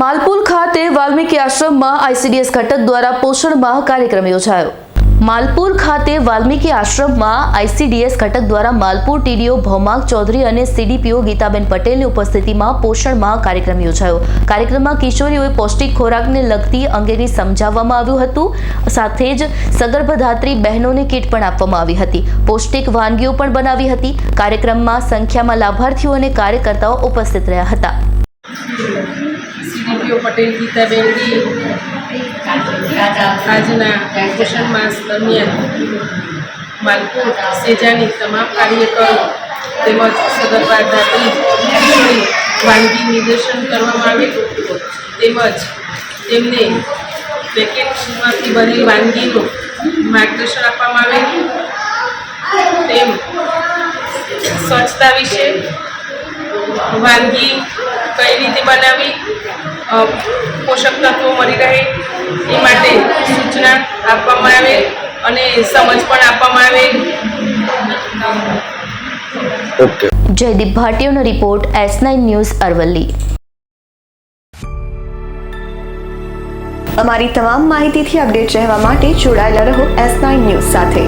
માલપુર ખાતે વાલ્મીકી આશ્રમમાં આઈસીડીએસ ઘટક દ્વારા પોષણ માહ કાર્યક્રમ યોજાયો. માલપુર ખાતે વાલ્મીકી આશ્રમમાં આઈસીડીએસ ઘટક દ્વારા માલપુર ટીડીઓ ભૌમાક ચૌધરી અને સીડીપીઓ ગીતાબેન પટેલની ઉપસ્થિતિમાં પોષણ માહ કાર્યક્રમ યોજાયો. કાર્યક્રમમાં કિશોરીઓએ પૌષ્ટિક ખોરાકને લગતી અંગેની સમજાવવામાં આવ્યું હતું. સાથે જ સગર્ભધાત્રી બહેનોને કીટ પણ આપવામાં આવી હતી. પૌષ્ટિક વાનગીઓ પણ બનાવી હતી. કાર્યક્રમમાં સંખ્યામાં લાભાર્થીઓ અને કાર્યકર્તાઓ ઉપસ્થિત રહ્યા હતા. સીડીપીઓ પટેલ, ગીતાબેનજી, આજના પોષણ માસ દરમિયાન માલપુર સેજાની તમામ કાર્યકરો તેમજ સગર્ભા ધાત્રી વાનગી નિદર્શન કરવામાં આવેલું તેમજ તેમને પેકેટમાંથી બનેલ વાનગીનું માર્ગદર્શન આપવામાં આવેલું તેમ સ્વચ્છતા વિશે વાનગી કઈ રીતે બનાવી પોષક તત્વો મળી રહે. એ માટે સૂચના આપવામાં આવે અને સમજ પણ આપવામાં આવે. Jaydeep ભાટિયાનો report S nine news Aravalli. અમારી તમામ માહિતીથી અપડેટ રહેવા માટે જોડાયેલા રહો એસ નાઇન ન્યૂઝ સાથે.